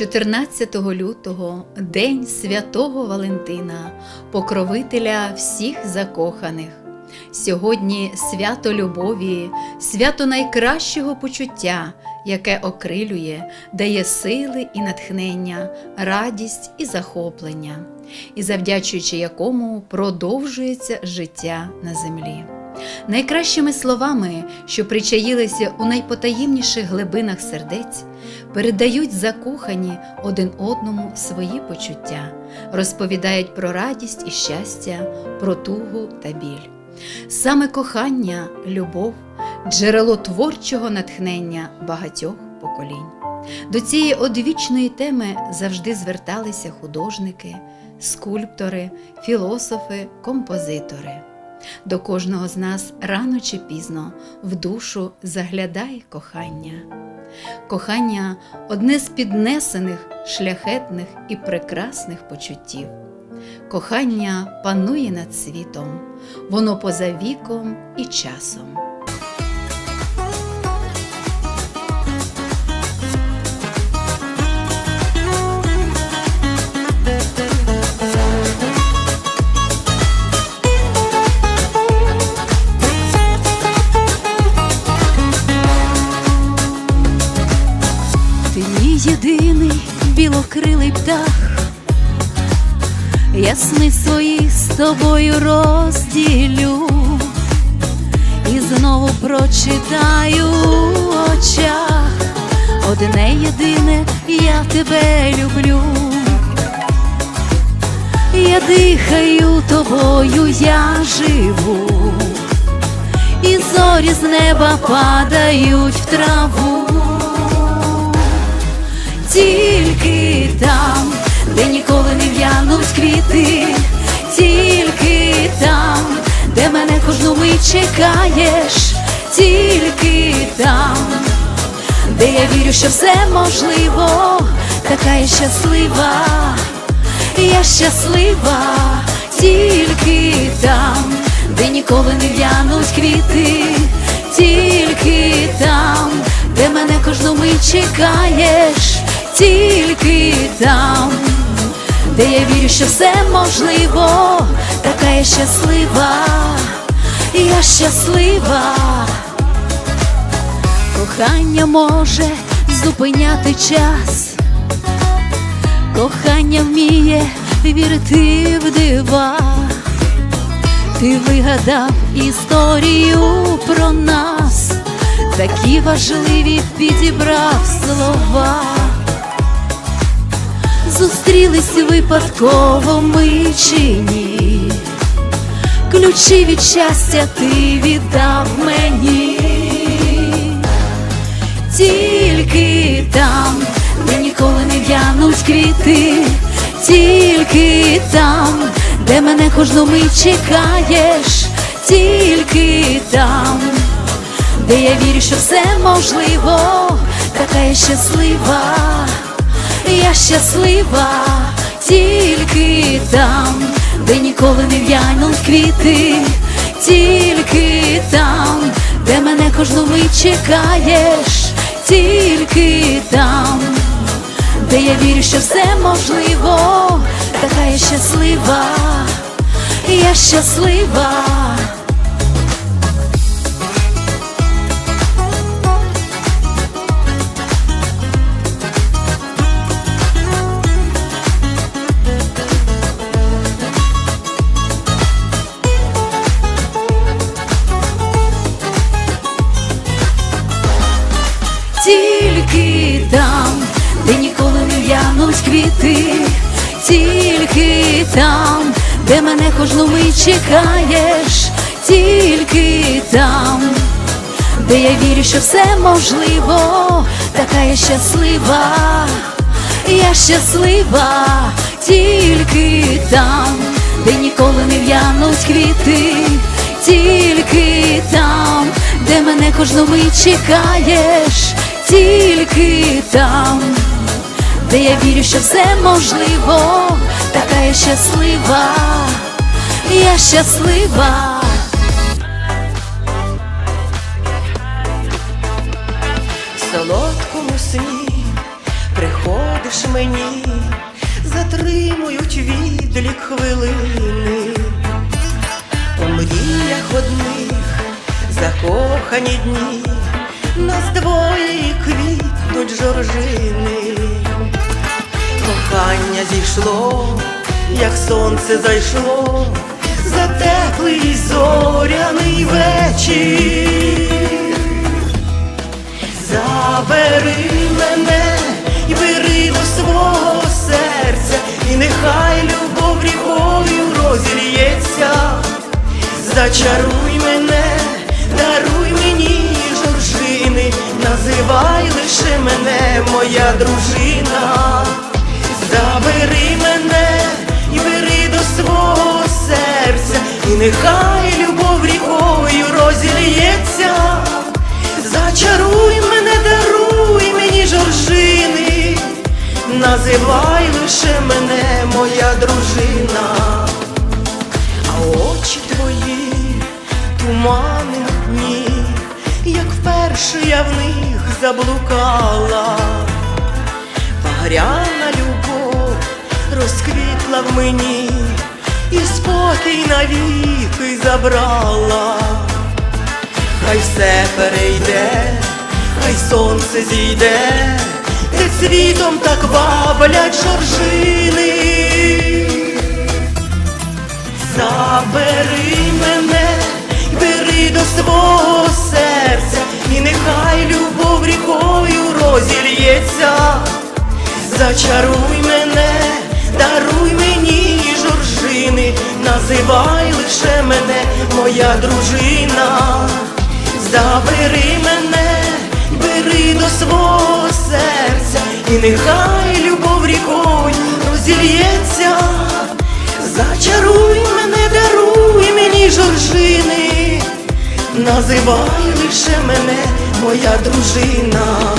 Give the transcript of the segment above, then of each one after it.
14 лютого День святого Валентина, покровителя всіх закоханих. Сьогодні свято любові, свято найкращого почуття, яке окрилює, дає сили і натхнення, радість і захоплення, і завдячуючи якому продовжується життя на землі. Найкращими словами, що причаїлися у найпотаємніших глибинах сердець, передають закохані один одному свої почуття, розповідають про радість і щастя, про тугу та біль. Саме кохання, любов, джерело творчого натхнення багатьох поколінь. До цієї одвічної теми завжди зверталися художники, скульптори, філософи, композитори. До кожного з нас рано чи пізно в душу заглядає кохання. Кохання одне з піднесених, шляхетних і прекрасних почуттів. Кохання панує над світом, воно поза віком і часом. Білокрилий птах, я сни свої з тобою розділю і знову прочитаю у очах. Одне єдине я тебе люблю. Я дихаю тобою, я живу, і зорі з неба падають в траву ніколи в'януть квіти, тільки там, де мене кожну мить чекаєш, тільки там, де я вірю, що все можливо, така я щаслива, я щаслива, тільки там, де ніколи не в'януть квіти, тільки там, де мене кожну мить чекаєш, тільки там, де я вірю, що все можливо, така я щаслива, я щаслива, кохання може зупиняти час, кохання вміє вірити в дива. Ти вигадав історію про нас, такі важливі підібрав слова. Зустрілись випадково ми чи ні, ключі від щастя ти віддав мені, тільки там, де ніколи не в'януть квіти, тільки там, де мене кожну мить чекаєш, тільки там, де я вірю, що все можливо, така я щаслива, я щаслива, тільки там, де ніколи не в'януть квіти, тільки там, де мене кожну мить чекаєш, тільки там, де я вірю, що все можливо, така я щаслива, я щаслива. Квіти, тільки там, де мене кожну мить чекаєш, тільки там, де я вірю, що все можливо, така я щаслива, я щаслива, тільки там, де ніколи не в'януть квіти, тільки там, де мене кожну мить чекаєш, тільки там, де я вірю, що все можливо, така я щаслива, я щаслива. В солодкому сні приходить бачиш мені, затримують відлік хвилини. У мріях одних закохані дні, нас двоє і квітнуть жоржини. Кохання зійшло, як сонце зайшло, за теплий зоряний вечір. Забери мене і бери до свого серця, і нехай любов рікою розільється. Зачаруй мене, даруй мені жоржини, називай лише мене моя дружина. Забери мене і бери до свого серця, і нехай любов рікою розільється. Зачаруй мене, даруй мені жоржини, називай лише мене моя дружина, а очі твої тумани як вперше я в них заблукала, любов розквітла в мені і спокій навіки забрала. Хай все перейде, хай сонце зійде, де світом так ваблять жоржини. Забери мене, бери до свого серця, і нехай любов рікою розільється. Зачаруй мене, називай лише мене моя дружина. Забери мене, бери до свого серця, і нехай любов рікою розільється. Зачаруй мене, даруй мені жоржини, називай лише мене моя дружина.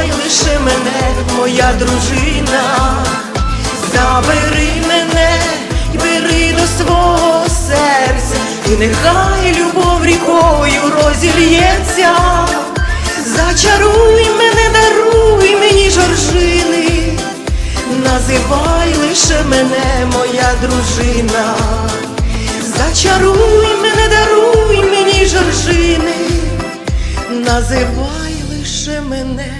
Називай лише мене моя дружина. Забери мене і бери до свого серця, і нехай любов рікою розільється. Зачаруй мене, даруй мені жоржини, називай лише мене моя дружина. Зачаруй мене, даруй мені жоржини, називай лише мене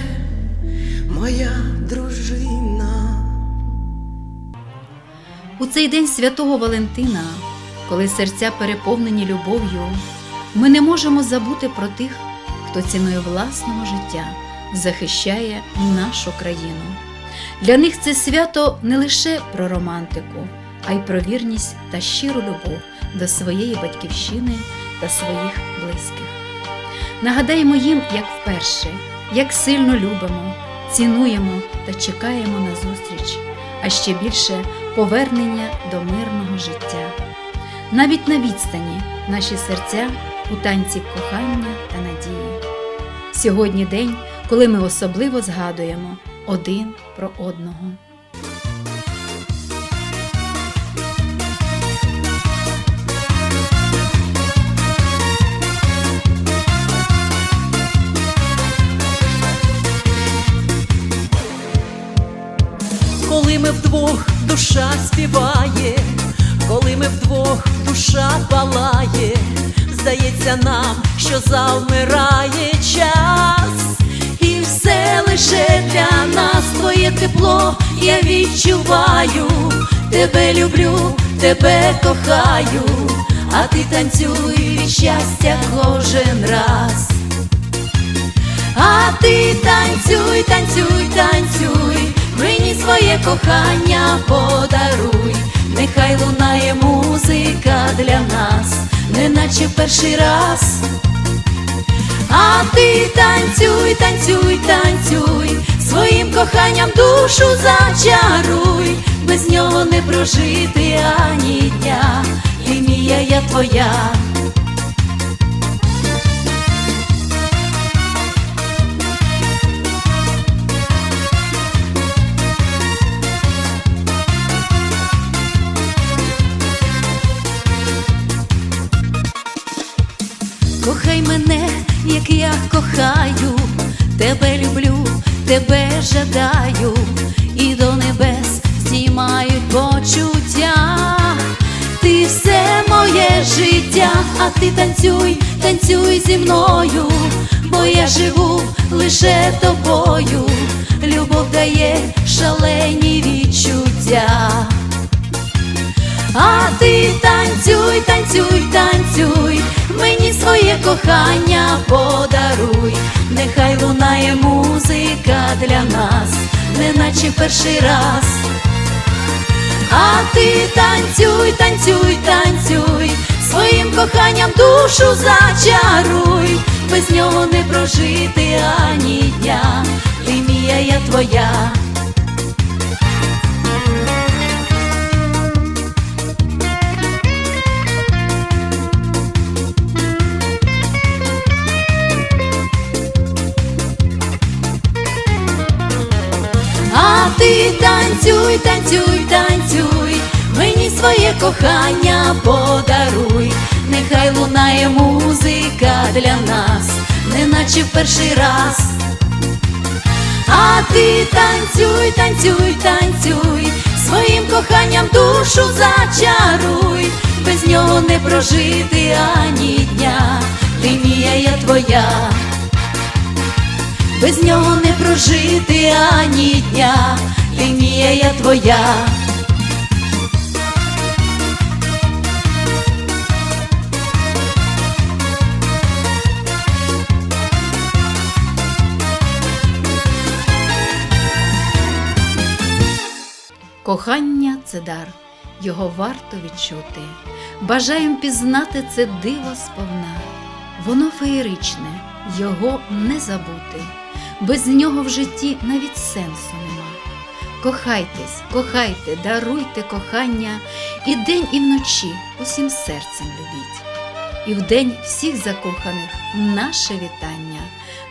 моя дружина. У цей день святого Валентина, коли серця переповнені любов'ю, ми не можемо забути про тих, хто ціною власного життя захищає нашу країну. Для них це свято не лише про романтику, а й про вірність та щиру любов до своєї батьківщини та своїх близьких. Нагадаємо їм, як вперше, як сильно любимо, цінуємо та чекаємо на зустріч, а ще більше повернення до мирного життя. Навіть на відстані наші серця у танці кохання та надії. Сьогодні день, коли ми особливо згадуємо один про одного. Коли ми вдвох душа співає, коли ми вдвох душа палає, здається нам, що завмирає час, і все лише для нас твоє тепло, я відчуваю, тебе люблю, тебе кохаю, а ти танцюй від щастя кожен раз. А ти танцюй, танцюй, танцюй, мені своє кохання подаруй, нехай лунає музика для нас, неначе перший раз. А ти танцюй, танцюй, танцюй, своїм коханням душу зачаруй, без нього не прожити ані дня, мія, я твоя. Як я кохаю, тебе люблю, тебе жадаю, і до небес знімають почуття. Ти все моє життя, а ти танцюй, танцюй зі мною, бо я живу лише тобою. Любов дає шалені відчуття. А ти танцюй, танцюй, танцюй, мені своє кохання подаруй, нехай лунає музика для нас, неначе перший раз. А ти танцюй, танцюй, танцюй, своїм коханням душу зачаруй, без нього не прожити ані дня, ти мія, я твоя. Танцюй, танцюй, танцюй, мені своє кохання подаруй, нехай лунає музика для нас, неначе в перший раз. А ти танцюй, танцюй, танцюй, своїм коханням душу зачаруй, без нього не прожити ані дня, ти мія, я твоя. Без нього не прожити ані дня, ти я твоя. Кохання це дар, його варто відчути. Бажаєм пізнати це диво сповна. Воно феєричне, його не забути. Без нього в житті навіть сенсу нема. Кохайтесь, кохайте, даруйте кохання і день, і вночі усім серцем любіть. І в день всіх закоханих наше вітання,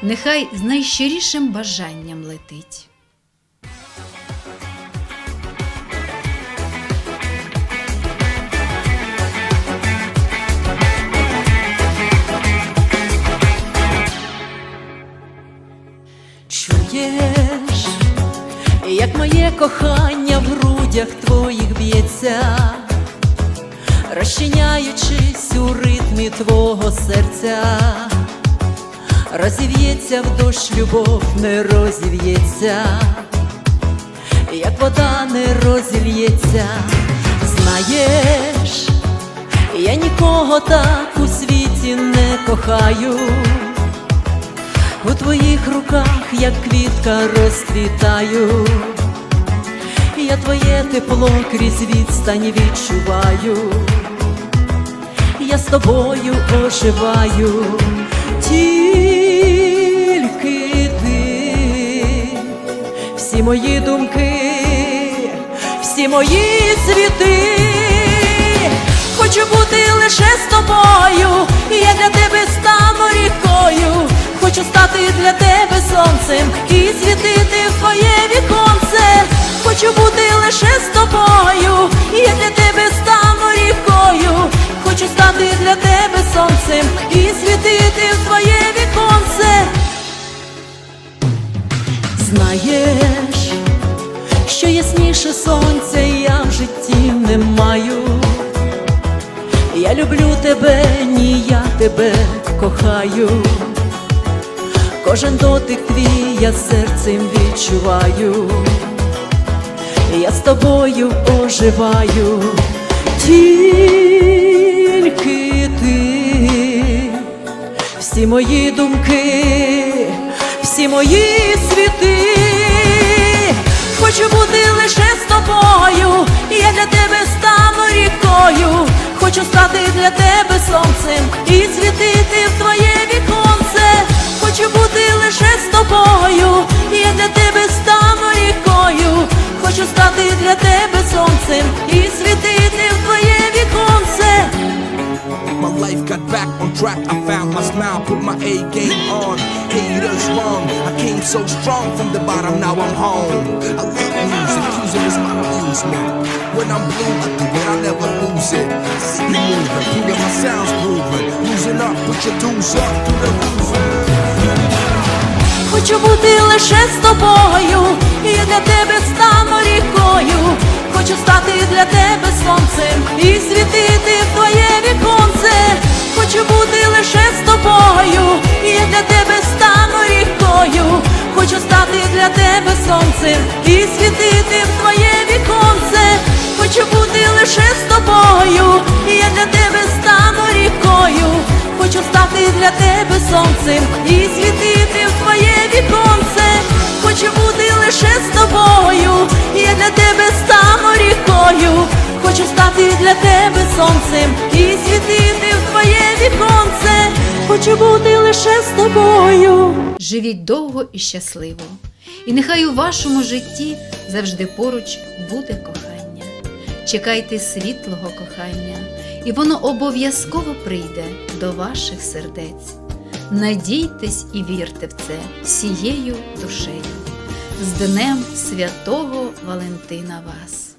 нехай з найщирішим бажанням летить. Кохання в грудях твоїх б'ється, розчиняючись у ритмі твого серця, розів'ється в дощ любов, не розів'ється, як вода не розільється, знаєш, я нікого так у світі не кохаю. У твоїх руках, як квітка, розквітаю, я твоє тепло крізь відстань відчуваю, я з тобою оживаю, тільки ти, всі мої думки, всі мої цвіти. Хочу бути лише з тобою, я для тебе стану рікою. Хочу стати для тебе сонцем і світити в твоє віконце. Хочу бути лише з тобою, я для тебе стану рікою. Хочу стати для тебе сонцем і світити в твоє віконце. Знаєш, що ясніше сонця я в житті не маю. Я люблю тебе, ні, я тебе кохаю. Кожен дотик твій я серцем відчуваю, я з тобою оживаю, тільки ти, всі мої думки, всі мої світи, хочу бути лише з тобою, я для тебе стану рікою, хочу стати для тебе сонцем і світити в твоє віконце. Хочу бути лише з тобою, я для тебе стану рікою. Хочу стати для тебе сонцем і світити в твоє віконце. My life got back on track. I found my smile, put my A game on. Haters wrong. I came so strong from the bottom, now I'm home. I love music, music is my amusement. When I'm blue, I do it, I never lose it. City moving, proving my sounds proven. Losing up, put your dues up to the roof. Хочу бути лише з тобою, і для тебе стану рікою. Хочу стати для тебе сонцем і світити в твоє віконце. Хочу бути лише з тобою, і для тебе стану рікою. Хочу стати для тебе сонцем і світити в твоє віконце. Хочу бути лише з тобою, і я для тебе для тебе сонцем і світити в твоє віконце. Хочу бути лише з тобою. Живіть довго і щасливо, і нехай у вашому житті завжди поруч буде кохання. Чекайте світлого кохання, і воно обов'язково прийде до ваших сердець. Надійтесь і вірте в це всією душею. З Днем Святого Валентина вас!